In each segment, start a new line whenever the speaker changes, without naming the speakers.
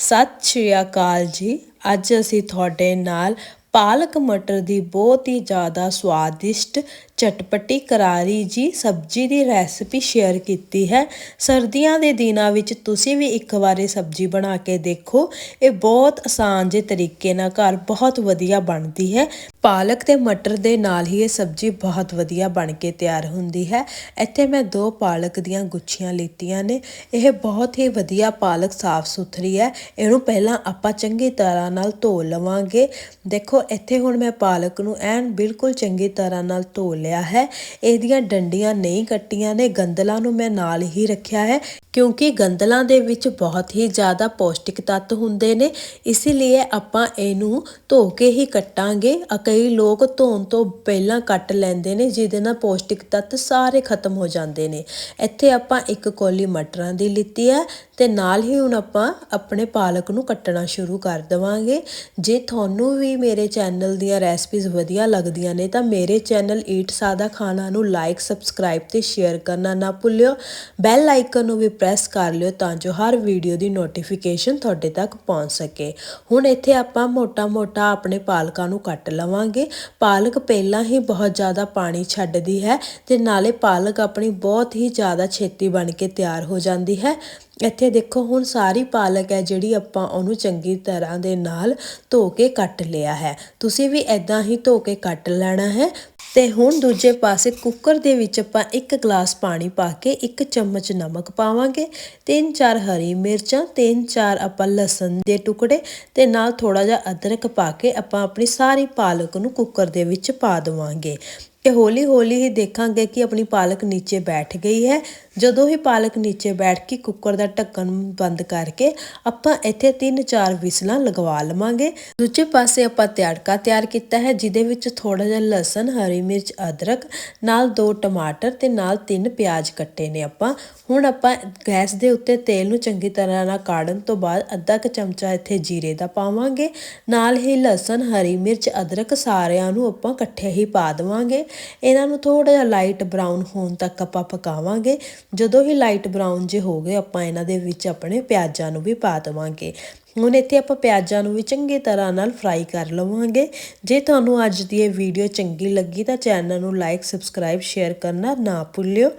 ਸਤਿ ਸ਼੍ਰੀ ਅਕਾਲ ਜੀ। ਅੱਜ ਅਸੀਂ ਤੁਹਾਡੇ ਨਾਲ ਪਾਲਕ ਮਟਰ ਦੀ ਬਹੁਤ ਹੀ ਜ਼ਿਆਦਾ ਸਵਾਦਿਸ਼ਟ ਚਟਪਟੀ ਕਰਾਰੀ ਜੀ ਸਬਜ਼ੀ ਦੀ ਰੈਸਪੀ ਸ਼ੇਅਰ ਕੀਤੀ ਹੈ। ਸਰਦੀਆਂ ਦੇ ਦਿਨਾਂ ਵਿੱਚ ਤੁਸੀਂ ਵੀ ਇੱਕ ਵਾਰੀ ਸਬਜ਼ੀ ਬਣਾ ਕੇ ਦੇਖੋ। ਇਹ ਬਹੁਤ ਆਸਾਨ ਜਿਹੇ ਤਰੀਕੇ ਨਾਲ ਘਰ ਬਹੁਤ ਵਧੀਆ ਬਣਦੀ ਹੈ। ਪਾਲਕ ਤੇ ਮਟਰ ਦੇ ਨਾਲ ਹੀ ਇਹ ਸਬਜ਼ੀ ਬਹੁਤ ਵਧੀਆ ਬਣ ਕੇ ਤਿਆਰ ਹੁੰਦੀ ਹੈ। ਇੱਥੇ ਮੈਂ ਦੋ ਪਾਲਕ ਦੀਆਂ ਗੁੱਛੀਆਂ ਲਿੱਤੀਆਂ ਨੇ। ਇਹ ਬਹੁਤ ਹੀ ਵਧੀਆ ਪਾਲਕ ਸਾਫ਼ ਸੁਥਰੀ ਹੈ। ਇਹਨੂੰ ਪਹਿਲਾਂ ਆਪਾਂ ਚੰਗੀ ਤਰ੍ਹਾਂ ਨਾਲ ਧੋ ਲਵਾਂਗੇ। ਦੇਖੋ, ਇੱਥੇ ਹੁਣ ਮੈਂ ਪਾਲਕ ਨੂੰ ਐਨ ਬਿਲਕੁਲ ਚੰਗੀ ਤਰ੍ਹਾਂ ਨਾਲ ਧੋ ਲਿਆ ਹੈ। ਇਹਦੀਆਂ ਡੰਡੀਆਂ ਨਹੀਂ ਕੱਟੀਆਂ ਨੇ। ਗੰਦਲਾਂ ਨੂੰ ਮੈਂ ਨਾਲ ਹੀ ਰੱਖਿਆ ਹੈ ਕਿਉਂਕਿ ਗੰਦਲਾਂ ਦੇ ਵਿੱਚ ਬਹੁਤ ਹੀ ਜ਼ਿਆਦਾ ਪੌਸ਼ਟਿਕ ਤੱਤ ਹੁੰਦੇ ਨੇ। ਇਸ ਲਈ ਆਪਾਂ ਇਹਨੂੰ ਧੋ ਕੇ ਹੀ ਕੱਟਾਂਗੇ। ਕਈ ਲੋਕ ਧੋਣ ਤੋਂ ਪਹਿਲਾਂ ਕੱਟ ਲੈਂਦੇ ਨੇ, ਜਿਹਦੇ ਨਾਲ ਪੌਸ਼ਟਿਕ ਤੱਤ ਸਾਰੇ ਖਤਮ ਹੋ ਜਾਂਦੇ ਨੇ। ਇੱਥੇ ਆਪਾਂ ਇੱਕ ਕੋਲੀ ਮਟਰਾਂ ਦੀ ਲਿੱਤੀ ਹੈ ਤੇ ਨਾਲ ਹੀ ਹੁਣ ਆਪਾਂ ਆਪਣੇ ਪਾਲਕ ਨੂੰ ਕੱਟਣਾ ਸ਼ੁਰੂ ਕਰ ਦੇਵਾਂਗੇ। ਜੇ ਤੁਹਾਨੂੰ ਵੀ ਮੇਰੇ ਚੈਨਲ ਦੀਆਂ ਰੈਸਪੀਜ਼ ਵਧੀਆ ਲੱਗਦੀਆਂ ਨੇ ਤਾਂ ਮੇਰੇ ਚੈਨਲ ਈਟ ਸਾਦਾ ਖਾਣਾ ਨੂੰ ਲਾਈਕ ਸਬਸਕ੍ਰਾਈਬ ਤੇ ਸ਼ੇਅਰ ਕਰਨਾ ਨਾ ਭੁੱਲਿਓ। ਬੈਲ ਆਈਕਨ ਨੂੰ ਵੀ ਪ੍ਰੈਸ ਕਰ ਲਿਓ ਤਾਂ ਜੋ ਹਰ ਵੀਡੀਓ ਦੀ ਨੋਟੀਫਿਕੇਸ਼ਨ ਤੁਹਾਡੇ ਤੱਕ ਪਹੁੰਚ ਸਕੇ। ਹੁਣ ਇੱਥੇ ਆਪਾਂ ਮੋਟਾ-ਮੋਟਾ ਆਪਣੇ ਪਾਲਕਾਂ ਨੂੰ ਕੱਟ ਲਵਾਂਗੇ। ਪਾਲਕ ਪਹਿਲਾਂ ਹੀ ਬਹੁਤ ਜ਼ਿਆਦਾ ਪਾਣੀ ਛੱਡਦੀ ਹੈ ਤੇ ਨਾਲੇ ਪਾਲਕ ਆਪਣੀ ਬਹੁਤ ਹੀ ਜ਼ਿਆਦਾ ਛੇਤੀ ਬਣ ਕੇ ਤਿਆਰ ਹੋ ਜਾਂਦੀ ਹੈ। ਇੱਥੇ ਦੇਖੋ ਹੁਣ ਸਾਰੀ ਪਾਲਕ ਹੈ ਜਿਹੜੀ ਆਪਾਂ ਉਹਨੂੰ ਚੰਗੀ ਤਰ੍ਹਾਂ ਦੇ ਨਾਲ ਧੋ ਕੇ ਕੱਟ ਲਿਆ ਹੈ। ਤੁਸੀਂ ਵੀ ਐਦਾਂ ਹੀ ਧੋ ਕੇ ਕੱਟ ਲੈਣਾ ਹੈ। ਤੇ ਹੁਣ ਦੂਜੇ ਪਾਸੇ ਕੁੱਕਰ ਦੇ ਵਿੱਚ ਆਪਾਂ ਇੱਕ ਗਲਾਸ ਪਾਣੀ ਪਾ ਕੇ ਇੱਕ ਚਮਚ ਨਮਕ ਪਾਵਾਂਗੇ, ਤਿੰਨ ਚਾਰ ਹਰੀ ਮਿਰਚਾਂ, ਤਿੰਨ ਚਾਰ ਆਪਾਂ ਲਸਣ ਦੇ ਟੁਕੜੇ ਤੇ ਨਾਲ ਥੋੜਾ ਜਿਹਾ ਅਦਰਕ ਪਾ ਕੇ ਆਪਾਂ ਆਪਣੀ ਸਾਰੀ ਪਾਲਕ ਨੂੰ ਕੁੱਕਰ ਦੇ ਵਿੱਚ ਪਾ ਦੇਵਾਂਗੇ। ਤੇ ਹੌਲੀ ਹੌਲੀ ਹੀ ਦੇਖਾਂਗੇ ਕਿ ਆਪਣੀ ਪਾਲਕ ਨੀਚੇ ਬੈਠ ਗਈ ਹੈ ਜਦੋਂ ਹੀ ਪਾਲਕ ਨੀਚੇ ਬੈਠ ਕੇ ਕੁੱਕਰ ਦਾ ਢੱਕਣ ਬੰਦ ਕਰਕੇ ਆਪਾਂ ਇੱਥੇ 3-4 ਵਿਸਲਾਂ ਲਗਵਾ ਲਵਾਂਗੇ। ਦੂਜੇ ਪਾਸੇ ਆਪਾਂ ਤਿਆੜਕਾ ਤਿਆਰ ਕੀਤਾ ਹੈ, ਜਿਹਦੇ ਵਿੱਚ ਥੋੜਾ ਜਿਹਾ ਲਸਣ, ਹਰੀ ਮਿਰਚ, ਅਦਰਕ, ਨਾਲ ਦੋ ਟਮਾਟਰ ਤੇ ਨਾਲ ਤਿੰਨ ਪਿਆਜ਼ ਕੱਟੇ ਨੇ ਆਪਾਂ। ਹੁਣ ਆਪਾਂ ਗੈਸ ਦੇ ਉੱਤੇ ਤੇਲ ਨੂੰ ਚੰਗੀ ਤਰ੍ਹਾਂ ਨਾਲ ਕਾੜਨ ਤੋਂ ਬਾਅਦ ਅੱਧਾ ਕ ਚਮਚਾ ਇੱਥੇ ਜੀਰੇ ਦਾ ਪਾਵਾਂਗੇ। ਨਾਲ ਹੀ ਲਸਣ, ਹਰੀ ਮਿਰਚ, ਅਦਰਕ ਸਾਰਿਆਂ ਨੂੰ ਆਪਾਂ ਇਕੱਠੇ ਹੀ ਪਾ ਦੇਵਾਂਗੇ। ਇਹਨਾਂ ਨੂੰ ਥੋੜਾ ਜਿਹਾ ਲਾਈਟ ਬਰਾਊਨ ਹੋਣ ਤੱਕ ਆਪਾਂ ਪਕਾਵਾਂਗੇ। ਜਦੋਂ ਹੀ ਲਾਈਟ ਬਰਾਊਨ ਜੇ ਹੋ ਗਏ, ਆਪਾਂ ਇਹਨਾਂ ਦੇ ਵਿੱਚ ਆਪਣੇ ਪਿਆਜ਼ਾਂ ਨੂੰ ਵੀ ਪਾ ਦੇਵਾਂਗੇ। ਹੁਣ ਇੱਥੇ ਆਪਾਂ ਪਿਆਜ਼ਾਂ ਨੂੰ ਵੀ ਚੰਗੀ ਤਰ੍ਹਾਂ ਨਾਲ ਫਰਾਈ ਕਰ ਲਵਾਂਗੇ। ਜੇ ਤੁਹਾਨੂੰ ਅੱਜ ਦੀ ਇਹ ਵੀਡੀਓ ਚੰਗੀ ਲੱਗੀ ਤਾਂ ਚੈਨਲ ਨੂੰ ਲਾਈਕ ਸਬਸਕ੍ਰਾਈਬ ਸ਼ੇਅਰ ਕਰਨਾ ਨਾ ਭੁੱਲਿਓ।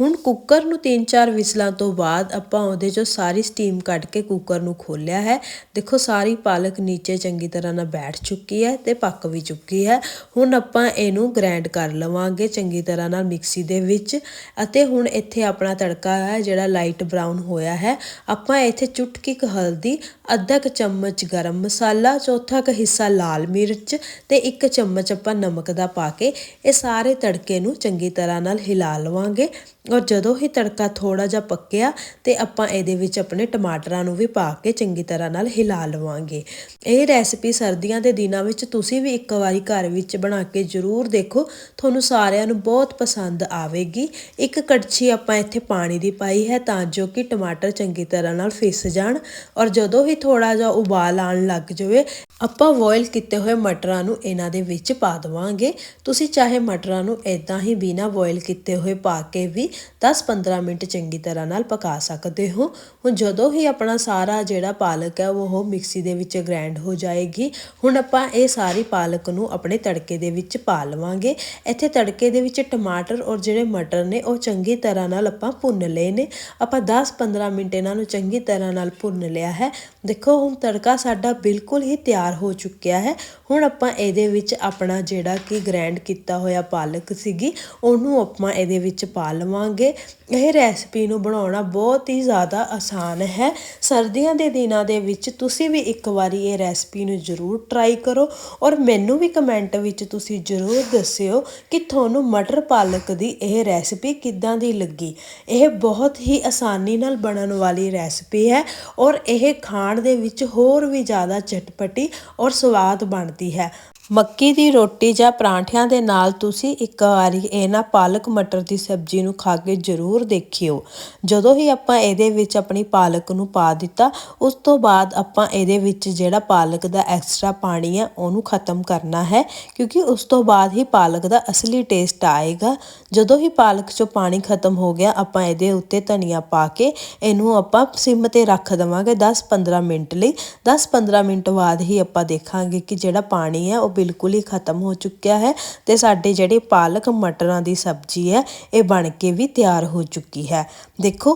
ਹੁਣ ਕੁੱਕਰ ਨੂੰ 3-4 ਵਿਸਲਾਂ ਤੋਂ ਬਾਅਦ ਆਪਾਂ ਉਹਦੇ ਚੋਂ ਸਾਰੀ ਸਟੀਮ ਕੱਢ ਕੇ ਕੁੱਕਰ ਨੂੰ ਖੋਲਿਆ ਹੈ। ਦੇਖੋ, ਸਾਰੀ ਪਾਲਕ ਨੀਚੇ ਚੰਗੀ ਤਰ੍ਹਾਂ ਨਾਲ ਬੈਠ ਚੁੱਕੀ ਹੈ ਤੇ ਪੱਕ ਵੀ ਚੁੱਕੀ ਹੈ। ਹੁਣ ਆਪਾਂ ਇਹਨੂੰ ਗ੍ਰਾਈਂਡ ਕਰ ਲਵਾਂਗੇ ਚੰਗੀ ਤਰ੍ਹਾਂ ਨਾਲ ਮਿਕਸੀ ਦੇ ਵਿੱਚ ਅਤੇ ਹੁਣ ਇੱਥੇ ਆਪਣਾ ਤੜਕਾ ਹੈ ਜਿਹੜਾ ਲਾਈਟ ਬਰਾਊਨ ਹੋਇਆ ਹੈ। ਆਪਾਂ ਇੱਥੇ ਚੁਟਕੀ ਕ ਹਲਦੀ ਅੱਧਾ ਕ ਚਮਚ ਗਰਮ ਮਸਾਲਾ, ਚੌਥਾ ਕ ਹਿੱਸਾ ਲਾਲ ਮਿਰਚ ਤੇ ਇੱਕ ਚਮਚ ਆਪਾਂ ਨਮਕ ਦਾ ਪਾ ਕੇ ਇਹ ਸਾਰੇ ਤੜਕੇ ਨੂੰ ਚੰਗੀ ਤਰ੍ਹਾਂ ਨਾਲ ਹਿਲਾ ਲਵਾਂਗੇ। ਔਰ ਜਦੋਂ ਹੀ ਤੜਕਾ ਥੋੜਾ ਜਿਹਾ ਪੱਕਿਆ ਤੇ ਆਪਾਂ ਇਹਦੇ ਵਿੱਚ ਆਪਣੇ ਟਮਾਟਰਾਂ ਨੂੰ ਵੀ ਪਾ ਕੇ ਚੰਗੀ ਤਰ੍ਹਾਂ ਨਾਲ ਹਿਲਾ ਲਵਾਂਗੇ। ਇਹ ਰੈਸਪੀ ਸਰਦੀਆਂ ਦੇ ਦਿਨਾਂ ਵਿੱਚ ਤੁਸੀਂ ਵੀ ਇੱਕ ਵਾਰੀ ਘਰ ਵਿੱਚ ਬਣਾ ਕੇ ਜ਼ਰੂਰ ਦੇਖੋ। ਤੁਹਾਨੂੰ ਸਾਰਿਆਂ ਨੂੰ ਬਹੁਤ ਪਸੰਦ ਆਵੇਗੀ। ਇੱਕ ਕੜਛੀ ਆਪਾਂ ਇੱਥੇ ਪਾਣੀ ਦੀ ਪਾਈ ਹੈ ਤਾਂ ਜੋ ਕਿ ਟਮਾਟਰ ਚੰਗੀ ਤਰ੍ਹਾਂ ਨਾਲ ਫਿਸ ਜਾਣ। ਔਰ ਜਦੋਂ ਹੀ ਥੋੜਾ ਜਿਹਾ ਉਬਾਲ ਆਣ ਲੱਗ ਜਾਵੇ। ਆਪਾਂ ਬੋਇਲ ਕੀਤੇ ਹੋਏ ਮਟਰਾਂ ਨੂੰ ਇਹਨਾਂ ਦੇ ਵਿੱਚ ਪਾ ਦਵਾਂਗੇ। ਤੁਸੀਂ ਚਾਹੇ ਮਟਰਾਂ ਨੂੰ ਇਦਾਂ ਹੀ ਬਿਨਾ ਬੋਇਲ ਕੀਤੇ ਹੋਏ ਪਾ ਕੇ ਵੀ 10-15 ਮਿੰਟ ਚੰਗੀ ਤਰ੍ਹਾਂ ਨਾਲ ਪਕਾ ਸਕਦੇ ਹੋ। ਹੁਣ ਜਦੋਂ ਹੀ ਆਪਣਾ ਸਾਰਾ ਜਿਹੜਾ ਪਾਲਕ ਹੈ ਉਹ ਮਿਕਸੀ ਦੇ ਵਿੱਚ ਗ੍ਰਾਈਂਡ ਹੋ ਜਾਏਗੀ, ਹੁਣ ਆਪਾਂ ਇਹ ਸਾਰੀ ਪਾਲਕ ਨੂੰ ਆਪਣੇ ਤੜਕੇ ਦੇ ਵਿੱਚ ਪਾ ਲਵਾਂਗੇ। ਇੱਥੇ ਤੜਕੇ ਦੇ ਵਿੱਚ ਟਮਾਟਰ ਔਰ ਜਿਹੜੇ ਮਟਰ ਨੇ ਉਹ ਚੰਗੀ ਤਰ੍ਹਾਂ ਨਾਲ ਆਪਾਂ ਭੁੰਨ ਲਏ ਨੇ। ਆਪਾਂ 10-15 ਮਿੰਟ ਇਹਨਾਂ ਨੂੰ ਚੰਗੀ ਤਰ੍ਹਾਂ ਨਾਲ ਭੁੰਨ ਲਿਆ ਹੈ। ਦੇਖੋ ਹੁਣ ਤੜਕਾ ਸਾਡਾ ਬਿਲਕੁਲ ਹੀ ਤਿਆਰ ਹੋ ਚੁੱਕਿਆ ਹੈ। ਹੁਣ ਆਪਾਂ ਇਹਦੇ ਵਿੱਚ ਆਪਣਾ ਜਿਹੜਾ ਕਿ ਗ੍ਰੈਂਡ ਕੀਤਾ ਹੋਇਆ ਪਾਲਕ ਸੀਗੀ, ਉਹਨੂੰ ਆਪਾਂ ਇਹਦੇ ਵਿੱਚ ਪਾ ਲਵਾਂਗੇ। ਇਹ ਰੈਸਪੀ ਨੂੰ ਬਣਾਉਣਾ ਬਹੁਤ ਹੀ ਜ਼ਿਆਦਾ ਆਸਾਨ ਹੈ। ਸਰਦੀਆਂ ਦੇ ਦਿਨਾਂ ਦੇ ਵਿੱਚ ਤੁਸੀਂ ਵੀ ਇੱਕ ਵਾਰੀ ਇਹ ਰੈਸਪੀ ਨੂੰ ਜ਼ਰੂਰ ਟਰਾਈ ਕਰੋ ਔਰ ਮੈਨੂੰ ਵੀ ਕਮੈਂਟ ਵਿੱਚ ਤੁਸੀਂ ਜ਼ਰੂਰ ਦੱਸਿਓ ਕਿ ਤੁਹਾਨੂੰ ਮਟਰ ਪਾਲਕ ਦੀ ਇਹ ਰੈਸਪੀ ਕਿੱਦਾਂ ਦੀ ਲੱਗੀ। ਇਹ ਬਹੁਤ ਹੀ ਆਸਾਨੀ ਨਾਲ ਬਣਨ ਵਾਲੀ ਰੈਸਪੀ ਹੈ ਔਰ ਇਹ ਖਾਣ ਦੇ ਵਿੱਚ ਹੋਰ ਵੀ ਜ਼ਿਆਦਾ ਚਟਪਟੀ ਔਰ ਸਵਾਦ ਬਣਦੀ ਹੈ। ਮੱਕੀ ਦੀ ਰੋਟੀ ਜਾਂ ਪਰਾਂਠਿਆਂ ਦੇ ਨਾਲ ਤੁਸੀਂ ਇੱਕ ਵਾਰੀ ਇਹਨਾਂ ਪਾਲਕ ਮਟਰ ਦੀ ਸਬਜ਼ੀ ਨੂੰ ਖਾ ਕੇ ਜ਼ਰੂਰ ਦੇਖਿਓ। ਜਦੋਂ ਹੀ ਆਪਾਂ ਇਹਦੇ ਵਿੱਚ ਆਪਣੀ ਪਾਲਕ ਨੂੰ ਪਾ ਦਿੱਤਾ, ਉਸ ਤੋਂ ਬਾਅਦ ਆਪਾਂ ਇਹਦੇ ਵਿੱਚ ਜਿਹੜਾ ਪਾਲਕ ਦਾ ਐਕਸਟਰਾ ਪਾਣੀ ਹੈ ਉਹਨੂੰ ਖਤਮ ਕਰਨਾ ਹੈ, ਕਿਉਂਕਿ ਉਸ ਤੋਂ ਬਾਅਦ ਹੀ ਪਾਲਕ ਦਾ ਅਸਲੀ ਟੇਸਟ ਆਏਗਾ। ਜਦੋਂ ਹੀ ਪਾਲਕ 'ਚੋਂ ਪਾਣੀ ਖਤਮ ਹੋ ਗਿਆ, ਆਪਾਂ ਇਹਦੇ ਉੱਤੇ ਧਨੀਆ ਪਾ ਕੇ ਇਹਨੂੰ ਆਪਾਂ ਸਿਮ ਤੇ ਰੱਖ ਦੇਵਾਂਗੇ 10-15 ਮਿੰਟ ਲਈ। 10-15 ਮਿੰਟ ਬਾਅਦ ਹੀ ਆਪਾਂ ਦੇਖਾਂਗੇ ਕਿ ਜਿਹੜਾ ਪਾਣੀ ਹੈ ਉਹ ਬਿਲਕੁਲ ਹੀ ਖਤਮ ਹੋ ਚੁੱਕਿਆ ਹੈ ਤੇ ਸਾਡੇ ਜਿਹੜੇ ਪਾਲਕ ਮਟਰਾਂ ਦੀ ਸਬਜ਼ੀ ਹੈ, ਇਹ ਬਣ ਕੇ ਵੀ ਤਿਆਰ ਹੋ ਚੁੱਕੀ ਹੈ। ਦੇਖੋ,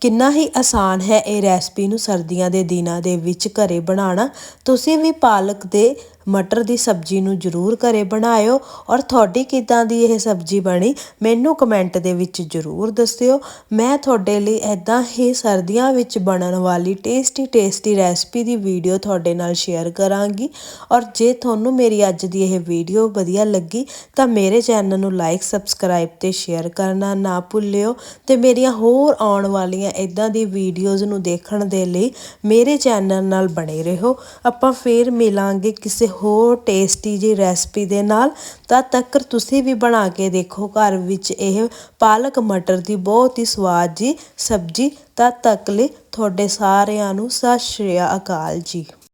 ਕਿੰਨਾ ਹੀ ਆਸਾਨ ਹੈ ਇਹ ਰੈਸਪੀ ਨੂੰ ਸਰਦੀਆਂ ਦੇ ਦਿਨਾਂ ਦੇ ਵਿੱਚ ਘਰੇ ਬਣਾਉਣਾ। ਤੁਸੀਂ ਵੀ ਪਾਲਕ ਦੇ ਮਟਰ ਦੀ ਸਬਜ਼ੀ ਨੂੰ ਜ਼ਰੂਰ ਘਰੇ ਬਣਾਇਓ ਔਰ ਤੁਹਾਡੀ ਕਿਦਾਂ ਦੀ ਇਹ ਸਬਜ਼ੀ ਬਣੀ, ਮੈਨੂੰ ਕਮੈਂਟ ਦੇ ਵਿੱਚ ਜ਼ਰੂਰ ਦੱਸਿਓ। ਮੈਂ ਤੁਹਾਡੇ ਲਈ ਐਦਾਂ ਹੀ ਸਰਦੀਆਂ ਵਿੱਚ ਬਣਨ ਵਾਲੀ ਟੇਸਟੀ ਟੇਸਟੀ ਰੈਸਪੀ ਦੀ ਵੀਡੀਓ ਤੁਹਾਡੇ ਨਾਲ ਸ਼ੇਅਰ ਕਰਾਂਗੀ। ਔਰ ਜੇ ਤੁਹਾਨੂੰ ਮੇਰੀ ਅੱਜ ਦੀ ਇਹ ਵੀਡੀਓ ਵਧੀਆ ਲੱਗੀ, ਤਾਂ ਮੇਰੇ ਚੈਨਲ ਨੂੰ ਲਾਈਕ ਸਬਸਕ੍ਰਾਈਬ ਤੇ ਸ਼ੇਅਰ ਕਰਨਾ ਨਾ ਭੁੱਲਿਓ। ਤੇ ਮੇਰੀਆਂ ਹੋਰ ਆਉਣ ਵਾਲੀਆਂ ਇਦਾਂ ਦੀ ਵੀਡੀਓਜ਼ ਨੂੰ ਦੇਖਣ ਦੇ ਲਈ ਮੇਰੇ ਚੈਨਲ ਨਾਲ ਬਣੇ ਰਹੋ। ਆਪਾਂ ਫੇਰ ਮਿਲਾਂਗੇ ਕਿਸੇ ਹੋਰ ਟੇਸਟੀ ਜੀ ਰੈਸਪੀ ਦੇ ਨਾਲ ਤਦ ਤੱਕ ਤੁਸੀਂ ਵੀ ਬਣਾ ਕੇ ਦੇਖੋ, ਘਰ ਵਿੱਚ ਇਹ ਪਾਲਕ ਮਟਰ ਦੀ ਬਹੁਤ ਹੀ ਸਵਾਦ ਜੀ ਸਬਜ਼ੀ ਤਦ ਤੱਕ ਲਈ ਤੁਹਾਡੇ ਸਾਰਿਆਂ ਨੂੰ ਸਤਿ ਸ਼੍ਰੀ ਅਕਾਲ ਜੀ।